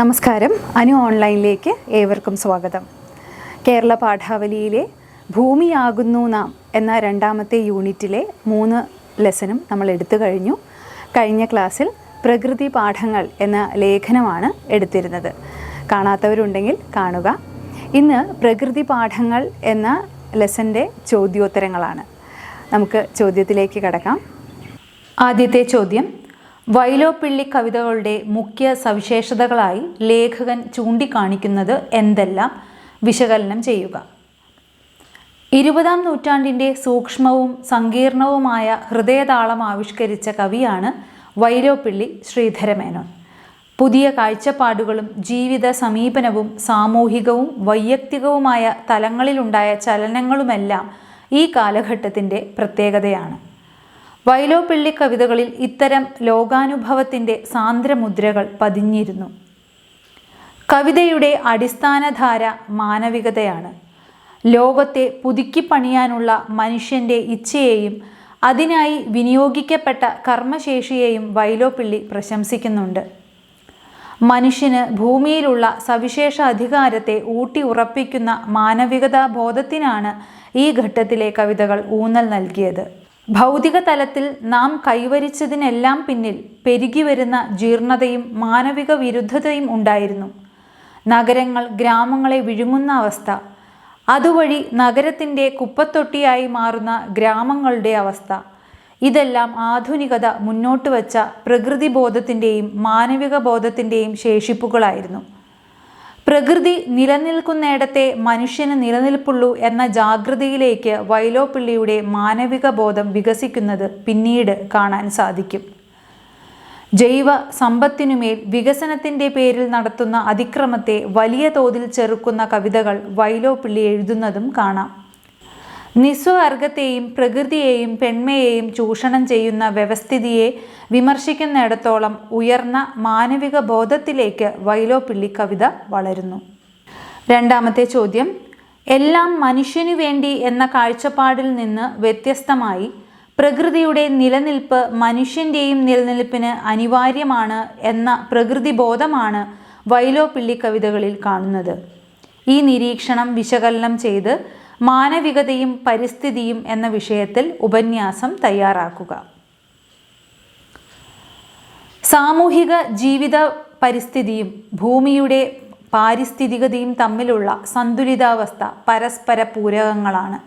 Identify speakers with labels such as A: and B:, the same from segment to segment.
A: നമസ്കാരം. അനു ഓൺലൈനിലേക്ക് ഏവർക്കും സ്വാഗതം. കേരള പാഠാവലിയിലെ ഭൂമിയാകുന്നു നാം എന്ന രണ്ടാമത്തെ യൂണിറ്റിലെ മൂന്ന് ലെസനും നമ്മൾ എടുത്തു കഴിഞ്ഞു. കഴിഞ്ഞ ക്ലാസ്സിൽ പ്രകൃതി പാഠങ്ങൾ എന്ന ലേഖനമാണ് എടുത്തിരുന്നത്. കാണാത്തവരുണ്ടെങ്കിൽ കാണുക. ഇന്ന് പ്രകൃതി പാഠങ്ങൾ എന്ന ലെസന്റെ ചോദ്യോത്തരങ്ങളാണ്. നമുക്ക് ചോദ്യത്തിലേക്ക് കടക്കാം. ആദ്യത്തെ ചോദ്യം വൈലോപ്പിള്ളി കവിതകളുടെ മുഖ്യ സവിശേഷതകളായി ലേഖകൻ ചൂണ്ടിക്കാണിക്കുന്നത് എന്തെല്ലാം? വിശകലനം ചെയ്യുക. ഇരുപതാം നൂറ്റാണ്ടിന്റെ സൂക്ഷ്മവും സങ്കീർണവുമായ ഹൃദയതാളം ആവിഷ്കരിച്ച കവിയാണ് വൈലോപ്പിള്ളി ശ്രീധരമേനോൻ. പുതിയ കാഴ്ചപ്പാടുകളും ജീവിത സമീപനവും സാമൂഹികവും വൈയക്തികവുമായ തലങ്ങളിലുണ്ടായ ചലനങ്ങളുമെല്ലാം ഈ കാലഘട്ടത്തിന്റെ പ്രത്യേകതയാണ്. വൈലോപ്പിള്ളി കവിതകളിൽ ഇത്തരം ലോകാനുഭവത്തിന്റെ സാന്ദ്രമുദ്രകൾ പതിഞ്ഞിരുന്നു. കവിതയുടെ അടിസ്ഥാനധാര മാനവികതയാണ്. ലോകത്തെ പുതുക്കിപ്പണിയാനുള്ള മനുഷ്യന്റെ ഇച്ഛയെയും അതിനായി വിനിയോഗിക്കപ്പെട്ട കർമ്മശേഷിയെയും വൈലോപ്പിള്ളി പ്രശംസിക്കുന്നുണ്ട്. മനുഷ്യന് ഭൂമിയിലുള്ള സവിശേഷ അധികാരത്തെ ഊട്ടി ഉറപ്പിക്കുന്ന മാനവികതാ ബോധത്തിനാണ് ഈ ഘട്ടത്തിലെ കവിതകൾ ഊന്നൽ നൽകിയത്. ഭൗതിക തലത്തിൽ നാം കൈവരിച്ചതിനെല്ലാം പിന്നിൽ പെരുകി വരുന്ന ജീർണതയും മാനവിക വിരുദ്ധതയും ഉണ്ടായിരുന്നു. നഗരങ്ങൾ ഗ്രാമങ്ങളെ വിഴുങ്ങുന്ന അവസ്ഥ അതുവഴി നഗരത്തിന്റെ കുപ്പത്തൊട്ടിയായി മാറുന്ന ഗ്രാമങ്ങളുടെ അവസ്ഥ ഇതെല്ലാം ആധുനികത മുന്നോട്ട് വച്ച പ്രകൃതി ബോധത്തിന്റെയും മാനവിക ബോധത്തിന്റെയും ശേഷിപ്പുകളായിരുന്നു. പ്രകൃതി നിലനിൽക്കുന്നിടത്തെ മനുഷ്യന് നിലനിൽപ്പുള്ളൂ എന്ന ജാഗ്രതയിലേക്ക് വൈലോപ്പിള്ളിയുടെ മാനവിക ബോധം വികസിക്കുന്നത് പിന്നീട് കാണാൻ സാധിക്കും. ജൈവ സമ്പത്തിനുമേൽ വികസനത്തിന്റെ പേരിൽ നടത്തുന്ന അതിക്രമത്തെ വലിയ തോതിൽ ചെറുക്കുന്ന കവിതകൾ വൈലോപ്പിള്ളി എഴുതുന്നതും കാണാം. നിസ്വവർഗത്തെയും പ്രകൃതിയെയും പെൺമയെയും ചൂഷണം ചെയ്യുന്ന വ്യവസ്ഥിതിയെ വിമർശിക്കുന്നിടത്തോളം ഉയർന്ന മാനവിക ബോധത്തിലേക്ക് വൈലോപ്പിള്ളി കവിത വളരുന്നു. രണ്ടാമത്തെ ചോദ്യം എല്ലാം മനുഷ്യനു വേണ്ടി എന്ന കാഴ്ചപ്പാടിൽ നിന്ന് വ്യത്യസ്തമായി പ്രകൃതിയുടെ നിലനിൽപ്പ് മനുഷ്യന്റെയും നിലനിൽപ്പിന് അനിവാര്യമാണ് എന്ന പ്രകൃതി ബോധമാണ് വൈലോപ്പിള്ളി കവിതകളിൽ കാണുന്നത്. ഈ നിരീക്ഷണം വിശകലനം ചെയ്ത് മാനവികതയും പരിസ്ഥിതിയും എന്ന വിഷയത്തിൽ ഉപന്യാസം തയ്യാറാക്കുക. സാമൂഹിക ജീവിത പരിസ്ഥിതിയും ഭൂമിയുടെ പാരിസ്ഥിതികതയും തമ്മിലുള്ള സന്തുലിതാവസ്ഥ പരസ്പര പൂരകങ്ങളാണ്.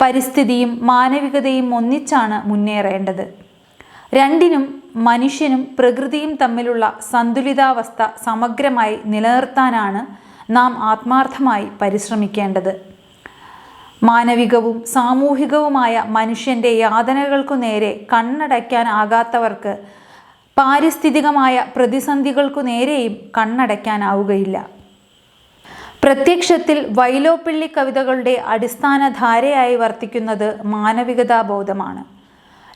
A: പരിസ്ഥിതിയും മാനവികതയും ഒന്നിച്ചാണ് മുന്നേറേണ്ടത്. രണ്ടിനും മനുഷ്യനും പ്രകൃതിയും തമ്മിലുള്ള സന്തുലിതാവസ്ഥ സമഗ്രമായി നിലനിർത്താനാണ് നാം ആത്മാർത്ഥമായി പരിശ്രമിക്കേണ്ടത്. മാനവികവും സാമൂഹികവുമായ മനുഷ്യന്റെ യാതനകൾക്കു നേരെ കണ്ണടയ്ക്കാനാകാത്തവർക്ക് പാരിസ്ഥിതികമായ പ്രതിസന്ധികൾക്കു നേരെയും കണ്ണടയ്ക്കാനാവുകയില്ല. പ്രത്യക്ഷത്തിൽ വൈലോപ്പിള്ളി കവിതകളുടെ അടിസ്ഥാന ധാരയായി വർത്തിക്കുന്നത് മാനവികതാബോധമാണ്.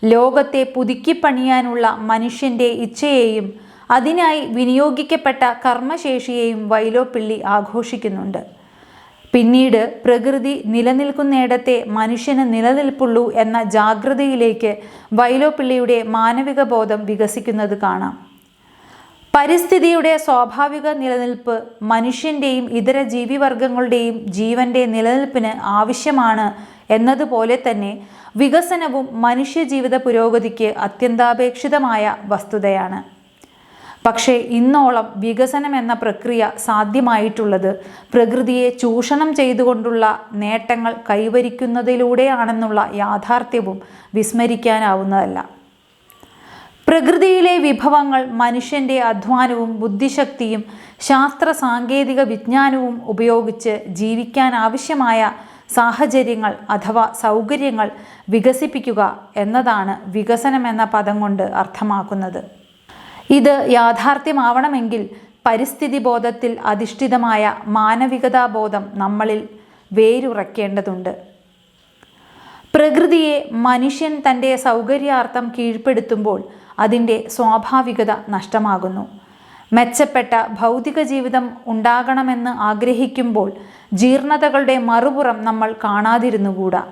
A: ലോകത്തെ പുതുക്കിപ്പണിയാനുള്ള മനുഷ്യന്റെ ഇച്ഛയെയും അതിനായി വിനിയോഗിക്കപ്പെട്ട കർമ്മശേഷിയെയും വൈലോപ്പിള്ളി ആഘോഷിക്കുന്നുണ്ട്. പിന്നീട് പ്രകൃതി നിലനിൽക്കുന്നിടത്തെ മനുഷ്യന് നിലനിൽപ്പുള്ളൂ എന്ന ജാഗ്രതയിലേക്ക് വൈലോപ്പിള്ളിയുടെ മാനവിക ബോധം വികസിക്കുന്നത് കാണാം. പരിസ്ഥിതിയുടെ സ്വാഭാവിക നിലനിൽപ്പ് മനുഷ്യന്റെയും ഇതര ജീവിവർഗങ്ങളുടെയും ജീവന്റെ നിലനിൽപ്പിന് ആവശ്യമാണ് എന്നതുപോലെ തന്നെ വികസനവും മനുഷ്യജീവിത പുരോഗതിക്ക് അത്യന്താപേക്ഷിതമായ വസ്തുതയാണ്. പക്ഷേ ഇന്നോളം വികസനം എന്ന പ്രക്രിയ സാധ്യമായിട്ടുള്ളത് പ്രകൃതിയെ ചൂഷണം ചെയ്തുകൊണ്ടുള്ള നേട്ടങ്ങൾ കൈവരിക്കുന്നതിലൂടെയാണെന്നുള്ള യാഥാർത്ഥ്യവും വിസ്മരിക്കാനാവുന്നതല്ല. പ്രകൃതിയിലെ വിഭവങ്ങൾ മനുഷ്യന്റെ അധ്വാനവും ബുദ്ധിശക്തിയും ശാസ്ത്ര സാങ്കേതിക വിജ്ഞാനവും ഉപയോഗിച്ച് ജീവിക്കാൻ ആവശ്യമായ സാഹചര്യങ്ങൾ അഥവാ സൗകര്യങ്ങൾ വികസിപ്പിക്കുക എന്നതാണ് വികസനം എന്ന പദം കൊണ്ട് അർത്ഥമാക്കുന്നത്. ഇത് യാഥാർത്ഥ്യമാവണമെങ്കിൽ പരിസ്ഥിതി ബോധത്തിൽ അധിഷ്ഠിതമായ മാനവികതാബോധം നമ്മളിൽ വേരുറക്കേണ്ടതുണ്ട്. പ്രകൃതിയെ മനുഷ്യൻ തന്റെ സൗകര്യാർത്ഥം കീഴ്പ്പെടുത്തുമ്പോൾ അതിന്റെ സ്വാഭാവികത നഷ്ടമാകുന്നു. മെച്ചപ്പെട്ട ഭൗതിക ജീവിതം ഉണ്ടാകണമെന്ന് ആഗ്രഹിക്കുമ്പോൾ ജീർണതകളുടെ മറുപുറം നമ്മൾ കാണാതിരുന്നുകൂടാ.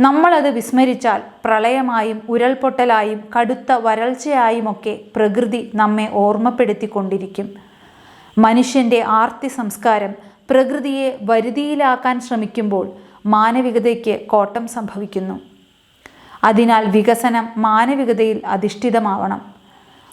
A: നമ്മളത് വിസ്മരിച്ചാൽ പ്രളയമായും ഉരുൾപൊട്ടലായും കടുത്ത വരൾച്ചയായുമൊക്കെ പ്രകൃതി നമ്മെ ഓർമ്മപ്പെടുത്തിക്കൊണ്ടിരിക്കും. മനുഷ്യന്റെ ആർത്തി സംസ്കാരം പ്രകൃതിയെ വരുതിയിലാക്കാൻ ശ്രമിക്കുമ്പോൾ മാനവികതയ്ക്ക് കോട്ടം സംഭവിക്കുന്നു. അതിനാൽ വികസനം മാനവികതയിൽ അധിഷ്ഠിതമാവണം.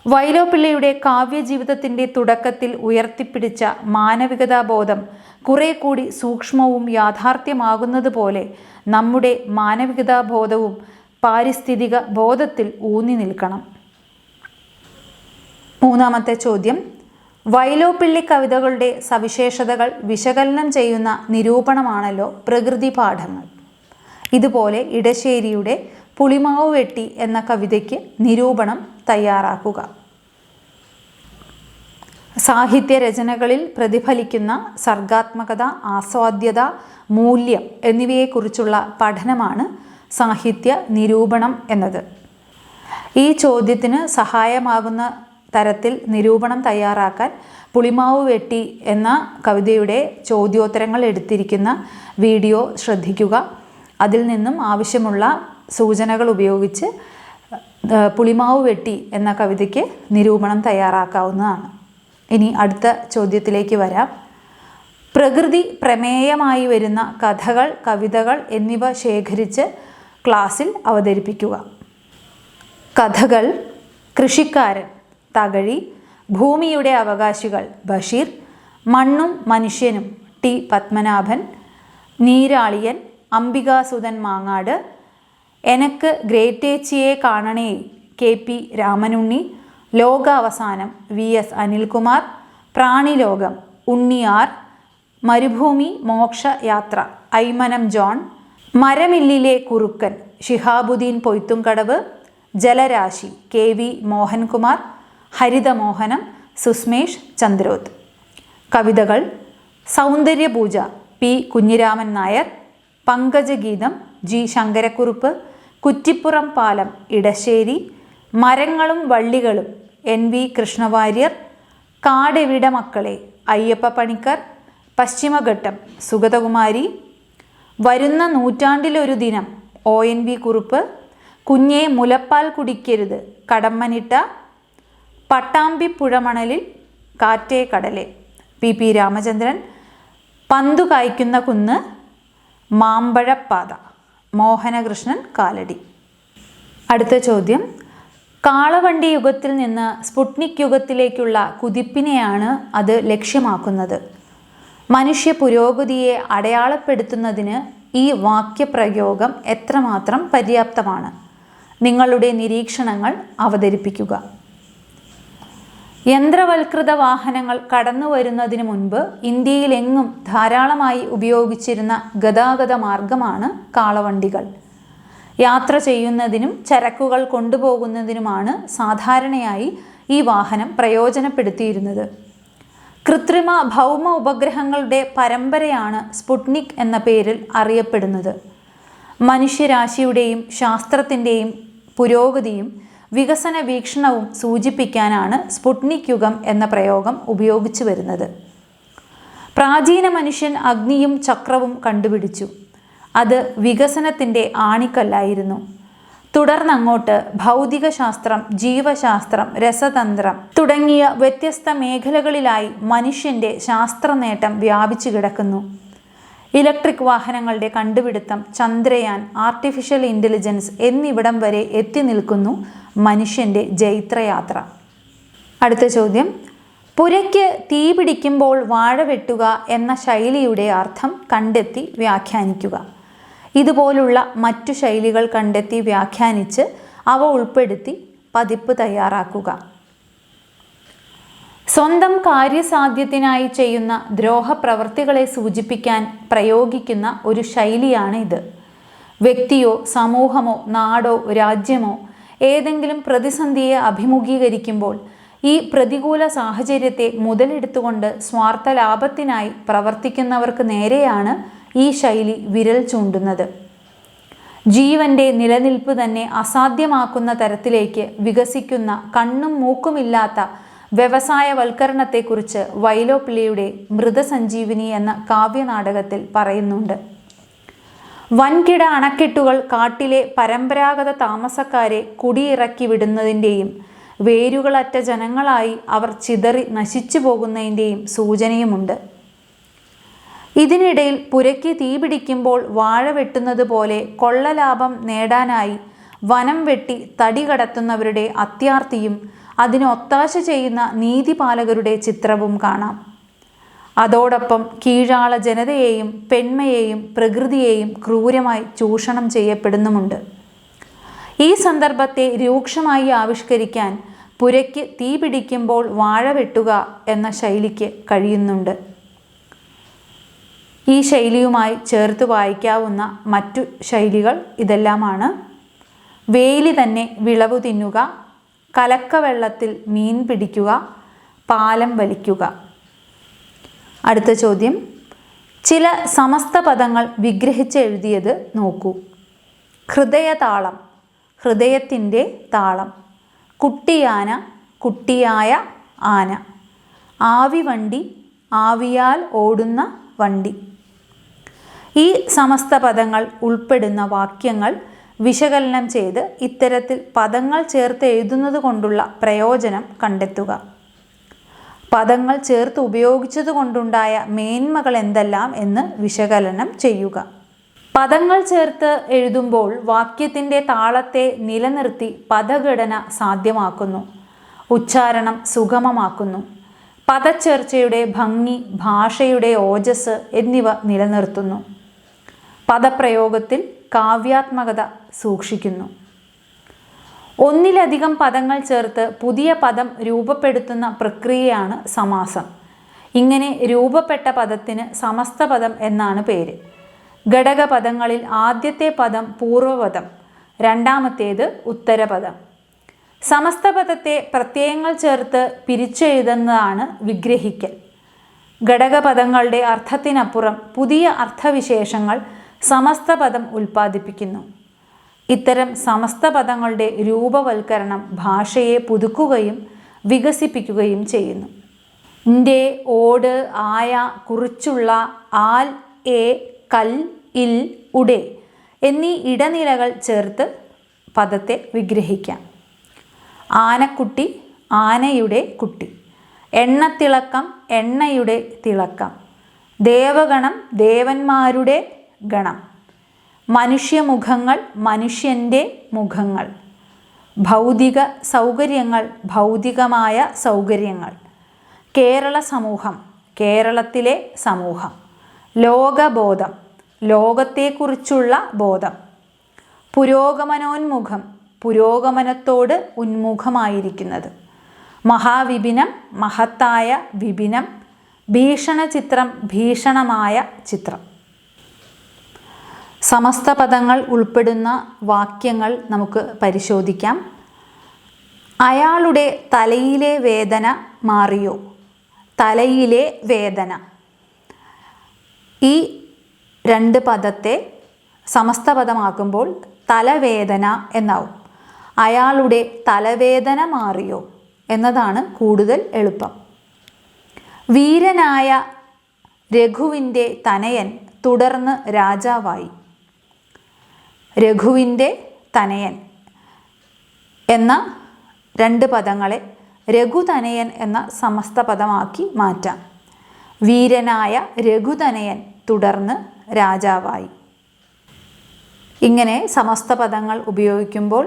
A: വൈലോപ്പിള്ളയുടെ കാവ്യജീവിതത്തിന്റെ തുടക്കത്തിൽ ഉയർത്തിപ്പിടിച്ച മാനവികതാബോധം കുറെ കൂടി സൂക്ഷ്മവും യാഥാർത്ഥ്യമാകുന്നത് പോലെ നമ്മുടെ മാനവികതാബോധവും പാരിസ്ഥിതിക ബോധത്തിൽ ഊന്നി നിൽക്കണം. മൂന്നാമത്തെ ചോദ്യം. വൈലോപ്പിള്ളി കവിതകളുടെ സവിശേഷതകൾ വിശകലനം ചെയ്യുന്ന നിരൂപണമാണല്ലോ പ്രകൃതി പാഠങ്ങൾ ഇതുപോലെ ഇടശ്ശേരിയുടെ പുളിമാവ് വെട്ടി എന്ന കവിതയ്ക്ക് നിരൂപണം തയ്യാറാക്കുക. സാഹിത്യ രചനകളിൽ പ്രതിഫലിക്കുന്ന സർഗാത്മകത ആസ്വാദ്യത മൂല്യം എന്നിവയെക്കുറിച്ചുള്ള പഠനമാണ് സാഹിത്യ നിരൂപണം എന്നത്. ഈ ചോദ്യത്തിന് സഹായമാകുന്ന തരത്തിൽ നിരൂപണം തയ്യാറാക്കാൻ പുളിമാവ് വെട്ടി എന്ന കവിതയുടെ ചോദ്യോത്തരങ്ങൾ എടുത്തിരിക്കുന്ന വീഡിയോ ശ്രദ്ധിക്കുക. അതിൽ നിന്നും ആവശ്യമുള്ള സൂചനകൾ ഉപയോഗിച്ച് പുളിമാവ് വെട്ടി എന്ന കവിതയ്ക്ക് നിരൂപണം തയ്യാറാക്കാവുന്നതാണ്. ഇനി അടുത്ത ചോദ്യത്തിലേക്ക് വരാം. പ്രകൃതി പ്രമേയമായി വരുന്ന കഥകൾ കവിതകൾ എന്നിവ ശേഖരിച്ച് ക്ലാസ്സിൽ അവതരിപ്പിക്കുക. കഥകൾ കൃഷിക്കാരൻ തകഴി ഭൂമിയുടെ അവകാശികൾ ബഷീർ മണ്ണും മനുഷ്യനും ടി പത്മനാഭൻ നീരാളിയൻ അംബികാസുധൻ മാങ്ങാട് എനക്ക് ഗ്രേറ്റേച്ചിയെ കാണണേ കെ പി രാമനുണ്ണി. ലോകാവസാനം വി എസ് അനിൽകുമാർ. പ്രാണിലോകം ഉണ്ണിയാർ. മരുഭൂമി മോക്ഷയാത്ര ഐമനം ജോൺ. മരമില്ലിലെ കുറുക്കൻ ഷിഹാബുദ്ദീൻ പൊയ്ത്തുംകടവ്. ജലരാശി കെ വി മോഹൻകുമാർ. ഹരിതമോഹനം സുസ്മേഷ് ചന്ദ്രോത്ത്. കവിതകൾ സൗന്ദര്യപൂജ പി കുഞ്ഞിരാമൻ നായർ. പങ്കജഗീതം ജി ശങ്കരക്കുറുപ്പ്. കുറ്റിപ്പുറം പാലം ഇടശ്ശേരി മരങ്ങളും വള്ളികളും എൻ വി കൃഷ്ണവാര്യർ കാടെവിട മക്കളെ അയ്യപ്പ പണിക്കർ പശ്ചിമഘട്ടം സുഗതകുമാരി വരുന്ന നൂറ്റാണ്ടിലൊരു ദിനം ഒ എൻ വി കുറുപ്പ് കുഞ്ഞെ മുലപ്പാൽ കുടിക്കരുത് കടമ്മനിട്ട പട്ടാമ്പി പുഴമണലിൽ കാറ്റേ കടലെ പി പി രാമചന്ദ്രൻ പന്തു കായ്ക്കുന്ന കുന്ന് മാമ്പഴപ്പാത. മോഹനകൃഷ്ണൻ കാലടി. അടുത്ത ചോദ്യം. കാളവണ്ടി യുഗത്തിൽ നിന്ന് സ്പുട്നിക് യുഗത്തിലേക്കുള്ള കുതിപ്പിനെയാണ് അത് ലക്ഷ്യമാക്കുന്നത്. മനുഷ്യ പുരോഗതിയെ അടയാളപ്പെടുത്തുന്നതിന് ഈ വാക്യപ്രയോഗം എത്രമാത്രം പര്യാപ്തമാണ്? നിങ്ങളുടെ നിരീക്ഷണങ്ങൾ അവതരിപ്പിക്കുക. യന്ത്രവൽകൃത വാഹനങ്ങൾ കടന്നു വരുന്നതിന് മുൻപ് ഇന്ത്യയിലെങ്ങും ധാരാളമായി ഉപയോഗിച്ചിരുന്ന ഗതാഗത മാർഗമാണ് കാളവണ്ടികൾ. യാത്ര ചെയ്യുന്നതിനും ചരക്കുകൾ കൊണ്ടുപോകുന്നതിനുമാണ് സാധാരണയായി ഈ വാഹനം പ്രയോജനപ്പെടുത്തിയിരുന്നത്. കൃത്രിമ ഭൗമ ഉപഗ്രഹങ്ങളുടെ പരമ്പരയാണ് സ്പുട്നിക് എന്ന പേരിൽ അറിയപ്പെടുന്നത്. മനുഷ്യരാശിയുടെയും ശാസ്ത്രത്തിന്റെയും പുരോഗതിയും വികസന വീക്ഷണവും സൂചിപ്പിക്കാനാണ് സ്പുട്നിക് യുഗം എന്ന പ്രയോഗം ഉപയോഗിച്ചു വരുന്നത്. പ്രാചീന മനുഷ്യൻ അഗ്നിയും ചക്രവും കണ്ടുപിടിച്ചു. അത് വികസനത്തിന്റെ ആണിക്കല്ലായിരുന്നു. തുടർന്നങ്ങോട്ട് ഭൗതികശാസ്ത്രം ജീവശാസ്ത്രം രസതന്ത്രം തുടങ്ങിയ വ്യത്യസ്ത മേഖലകളിലായി മനുഷ്യന്റെ ശാസ്ത്രനേട്ടം വ്യാപിച്ചു കിടക്കുന്നു. ഇലക്ട്രിക് വാഹനങ്ങളുടെ കണ്ടുപിടുത്തം ചന്ദ്രയാൻ ആർട്ടിഫിഷ്യൽ ഇന്റലിജൻസ് എന്നിവിടം വരെ എത്തി നിൽക്കുന്നു മനുഷ്യന്റെ ജൈത്രയാത്ര. അടുത്ത ചോദ്യം. പുരയ്ക്ക് തീ പിടിക്കുമ്പോൾ വാഴ വെട്ടുക എന്ന ശൈലിയുടെ അർത്ഥം കണ്ടെത്തി വ്യാഖ്യാനിക്കുക. ഇതുപോലുള്ള മറ്റു ശൈലികൾ കണ്ടെത്തി വ്യാഖ്യാനിച്ച് അവ ഉൾപ്പെടുത്തി പതിപ്പ് തയ്യാറാക്കുക. സ്വന്തം കാര്യസാധ്യത്തിനായി ചെയ്യുന്ന ദ്രോഹപ്രവൃത്തികളെ സൂചിപ്പിക്കാൻ പ്രയോഗിക്കുന്ന ഒരു ശൈലിയാണ് ഇത്. വ്യക്തിയോ സമൂഹമോ നാടോ രാജ്യമോ ഏതെങ്കിലും പ്രതിസന്ധിയെ അഭിമുഖീകരിക്കുമ്പോൾ ഈ പ്രതികൂല സാഹചര്യത്തെ മുതലെടുത്തുകൊണ്ട് സ്വാർത്ഥ ലാഭത്തിനായി പ്രവർത്തിക്കുന്നവർക്ക് നേരെയാണ് ഈ ശൈലി വിരൽ ചൂണ്ടുന്നത്. ജീവന്റെ നിലനിൽപ്പ് തന്നെ അസാധ്യമാക്കുന്ന തരത്തിലേക്ക് വികസിക്കുന്ന കണ്ണും മൂക്കുമില്ലാത്ത വ്യവസായവൽക്കരണത്തെക്കുറിച്ച് വൈലോപ്പിള്ളിയുടെ മൃതസഞ്ജീവിനി എന്ന കാവ്യനാടകത്തിൽ പറയുന്നുണ്ട്. വൻകിട അണക്കെട്ടുകൾ കാട്ടിലെ പരമ്പരാഗത താമസക്കാരെ കുടിയിറക്കി വിടുന്നതിന്റെയും വേരുകളറ്റ ജനങ്ങളായി അവർ ചിതറി നശിച്ചു പോകുന്നതിന്റെയും സൂചനയുമുണ്ട്. ഇതിനിടയിൽ പുരയ്ക്ക് തീപിടിക്കുമ്പോൾ വാഴ വെട്ടുന്നത് പോലെ കൊള്ളലാഭം നേടാനായി വനം വെട്ടി തടി കടത്തുന്നവരുടെ അത്യാർത്തിയും അതിന് ഒത്താശ ചെയ്യുന്ന നീതിപാലകരുടെ ചിത്രവും കാണാം. അതോടൊപ്പം കീഴാള ജനതയെയും പെൺമയെയും പ്രകൃതിയെയും ക്രൂരമായി ചൂഷണം ചെയ്യപ്പെടുന്നുമുണ്ട്. ഈ സന്ദർഭത്തെ രൂക്ഷമായി ആവിഷ്കരിക്കാൻ പുരയ്ക്ക് തീ പിടിക്കുമ്പോൾ വാഴ വെട്ടുക എന്ന ശൈലിക്ക് കഴിയുന്നുണ്ട്. ഈ ശൈലിയുമായി ചേർത്ത് വായിക്കാവുന്ന മറ്റു ശൈലികൾ ഇതെല്ലാമാണ്. വേലി തന്നെ വിളവു തിന്നുക കലക്കവെള്ളത്തിൽ മീൻ പിടിക്കുക പാലം വലിക്കുക. അടുത്ത ചോദ്യം. ചില സമസ്ത പദങ്ങൾ വിഗ്രഹിച്ച് എഴുതിയത് നോക്കൂ. ഹൃദയതാളം ഹൃദയത്തിന്റെ താളം കുട്ടിയാന കുട്ടിയായ ആന ആവി വണ്ടി ആവിയാൽ ഓടുന്ന വണ്ടി. ഈ സമസ്ത പദങ്ങൾ ഉൾപ്പെടുന്ന വാക്യങ്ങൾ വിശകലനം ചെയ്ത് ഇത്തരത്തിൽ പദങ്ങൾ ചേർത്ത് എഴുതുന്നത് കൊണ്ടുള്ള പ്രയോജനം കണ്ടെത്തുക. പദങ്ങൾ ചേർത്ത് ഉപയോഗിച്ചത് കൊണ്ടുണ്ടായ മേന്മകൾ എന്തെല്ലാം എന്ന് വിശകലനം ചെയ്യുക. പദങ്ങൾ ചേർത്ത് എഴുതുമ്പോൾ വാക്യത്തിന്റെ താളത്തെ നിലനിർത്തി പദഘടന സാധ്യമാക്കുന്നു. ഉച്ചാരണം സുഗമമാക്കുന്നു. പദച്ചേർച്ചയുടെ ഭംഗി ഭാഷയുടെ ഓജസ് എന്നിവ നിലനിർത്തുന്നു. പദപ്രയോഗത്തിൽ കാവ്യാത്മകത സൂക്ഷിക്കുന്നു. ഒന്നിലധികം പദങ്ങൾ ചേർത്ത് പുതിയ പദം രൂപപ്പെടുത്തുന്ന പ്രക്രിയയാണ് സമാസം. ഇങ്ങനെ രൂപപ്പെട്ട പദത്തിന് സമസ്ത പദം എന്നാണ് പേര്. ഘടകപദങ്ങളിൽ ആദ്യത്തെ പദം പൂർവപദം രണ്ടാമത്തേത് ഉത്തരപദം. സമസ്തപദത്തെ പ്രത്യയങ്ങൾ ചേർത്ത് പിരിച്ചെഴുതുന്നതാണ് വിഗ്രഹിക്കൽ. ഘടകപദങ്ങളുടെ അർത്ഥത്തിനപ്പുറം പുതിയ അർത്ഥവിശേഷങ്ങൾ സമസ്തപദം ഉൽപ്പാദിപ്പിക്കുന്നു. ഇത്തരം സമസ്ത പദങ്ങളുടെ രൂപവൽക്കരണം ഭാഷയെ പുതുക്കുകയും വികസിപ്പിക്കുകയും ചെയ്യുന്നു. ന്റെ ഓട് ആയ കുറിച്ചുള്ള ആൽ എ കൽ ഇൽ ഉടെ എന്നീ ഇടനിലകൾ ചേർത്ത് പദത്തെ വിഗ്രഹിക്കാം. ആനക്കുട്ടി ആനയുടെ കുട്ടി. എണ്ണത്തിളക്കം എണ്ണയുടെ തിളക്കം. ദേവഗണം ദേവന്മാരുടെ ഗണം. മനുഷ്യമുഖങ്ങൾ മനുഷ്യന്റെ മുഖങ്ങൾ. ഭൗതിക സൗകര്യങ്ങൾ ഭൗതികമായ സൗകര്യങ്ങൾ. കേരള സമൂഹം കേരളത്തിലെ സമൂഹം. ലോകബോധം ലോകത്തെക്കുറിച്ചുള്ള ബോധം. പുരോഗമനോന്മുഖം പുരോഗമനത്തോട് ഉന്മുഖമായിരിക്കുന്നത്. മഹാവിപിനം മഹത്തായ വിപിനം ഭീഷണ ചിത്രം ഭീഷണമായ ചിത്രം. സമസ്ത പദങ്ങൾ ഉൾപ്പെടുന്ന വാക്യങ്ങൾ നമുക്ക് പരിശോധിക്കാം. അയാളുടെ തലയിലെ വേദന മാറിയോ? തലയിലെ വേദന. ഈ രണ്ട് പദത്തെ സമസ്ത പദമാക്കുമ്പോൾ തലവേദന എന്നാവും. അയാളുടെ തലവേദന മാറിയോ എന്നതാണ് കൂടുതൽ എളുപ്പം. വീരനായ രഘുവിന്റെ തനയൻ തുടർന്ന് രാജാവായി. രഘുവിന്റെ തനയൻ എന്ന രണ്ട് പദങ്ങളെ രഘുതനയൻ എന്ന സമസ്ത പദമാക്കി മാറ്റാം. വീരനായ രഘുതനയൻ തുടർന്ന് രാജാവായി. ഇങ്ങനെ സമസ്ത പദങ്ങൾ ഉപയോഗിക്കുമ്പോൾ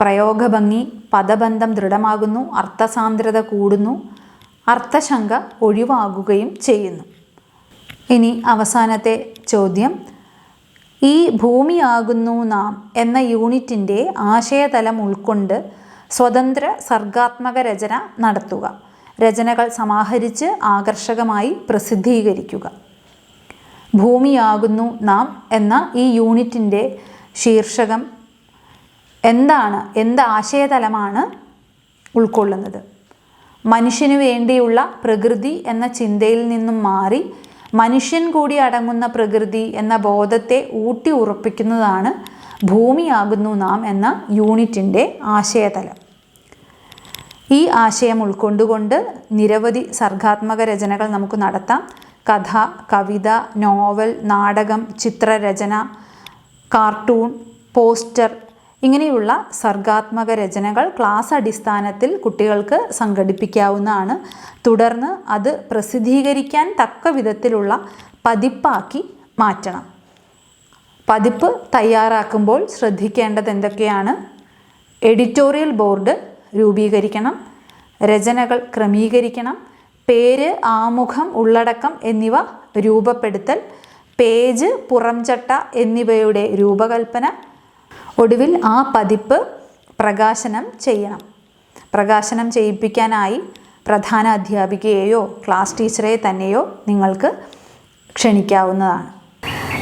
A: പ്രയോഗഭംഗി പദബന്ധം ദൃഢമാകുന്നു അർത്ഥസാന്ദ്രത കൂടുന്നു അർത്ഥശങ്ക ഒഴിവാകുകയും ചെയ്യുന്നു. ഇനി അവസാനത്തെ ചോദ്യം. ഈ ഭൂമിയാകുന്നു നാം എന്ന യൂണിറ്റിന്റെ ആശയതലം ഉൾക്കൊണ്ട് സ്വതന്ത്ര സർഗാത്മക രചന നടത്തുക. രചനകൾ സമാഹരിച്ച് ആകർഷകമായി പ്രസിദ്ധീകരിക്കുക. ഭൂമിയാകുന്നു നാം എന്ന ഈ യൂണിറ്റിന്റെ ശീർഷകം എന്താണ് എന്ത് ആശയതലമാണ് ഉൾക്കൊള്ളുന്നത്? മനുഷ്യന് വേണ്ടിയുള്ള പ്രകൃതി എന്ന ചിന്തയിൽ നിന്നും മാറി മനുഷ്യൻ കൂടി അടങ്ങുന്ന പ്രകൃതി എന്ന ബോധത്തെ ഊട്ടി ഉറപ്പിക്കുന്നതാണ് ഭൂമിയാകുന്നു നാം എന്ന യൂണിറ്റിന്റെ ആശയതലം. ഈ ആശയം ഉൾക്കൊണ്ടുകൊണ്ട് നിരവധി സർഗാത്മക രചനകൾ നമുക്ക് നടത്താം. കഥ കവിത നോവൽ നാടകം ചിത്രരചന കാർട്ടൂൺ പോസ്റ്റർ ഇങ്ങനെയുള്ള സർഗാത്മക രചനകൾ ക്ലാസ് അടിസ്ഥാനത്തിൽ കുട്ടികൾക്ക് സംഘടിപ്പിക്കാവുന്നതാണ്. തുടർന്ന് അത് പ്രസിദ്ധീകരിക്കാൻ തക്ക വിധത്തിലുള്ള പതിപ്പാക്കി മാറ്റണം. പതിപ്പ് തയ്യാറാക്കുമ്പോൾ ശ്രദ്ധിക്കേണ്ടത് എന്തൊക്കെയാണ്? എഡിറ്റോറിയൽ ബോർഡ് രൂപീകരിക്കണം. രചനകൾ ക്രമീകരിക്കണം. പേര് ആമുഖം ഉള്ളടക്കം എന്നിവ രൂപപ്പെടുത്തൽ. പേജ് പുറംചട്ട എന്നിവയുടെ രൂപകൽപ്പന. ഒടുവിൽ ആ പതിപ്പ് പ്രകാശനം ചെയ്യണം. പ്രകാശനം ചെയ്യിപ്പിക്കാനായി പ്രധാന അധ്യാപികയെയോ ക്ലാസ് ടീച്ചറെ തന്നെയോ നിങ്ങൾക്ക് ക്ഷണിക്കാവുന്നതാണ്.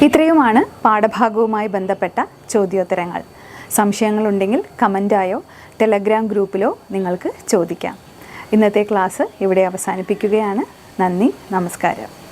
A: ഇത്രയുമാണ് പാഠഭാഗവുമായി ബന്ധപ്പെട്ട ചോദ്യോത്തരങ്ങൾ. സംശയങ്ങളുണ്ടെങ്കിൽ കമന്റായോ ടെലഗ്രാം ഗ്രൂപ്പിലോ നിങ്ങൾക്ക് ചോദിക്കാം. ഇന്നത്തെ ക്ലാസ് ഇവിടെ അവസാനിപ്പിക്കുകയാണ്. നന്ദി നമസ്കാരം.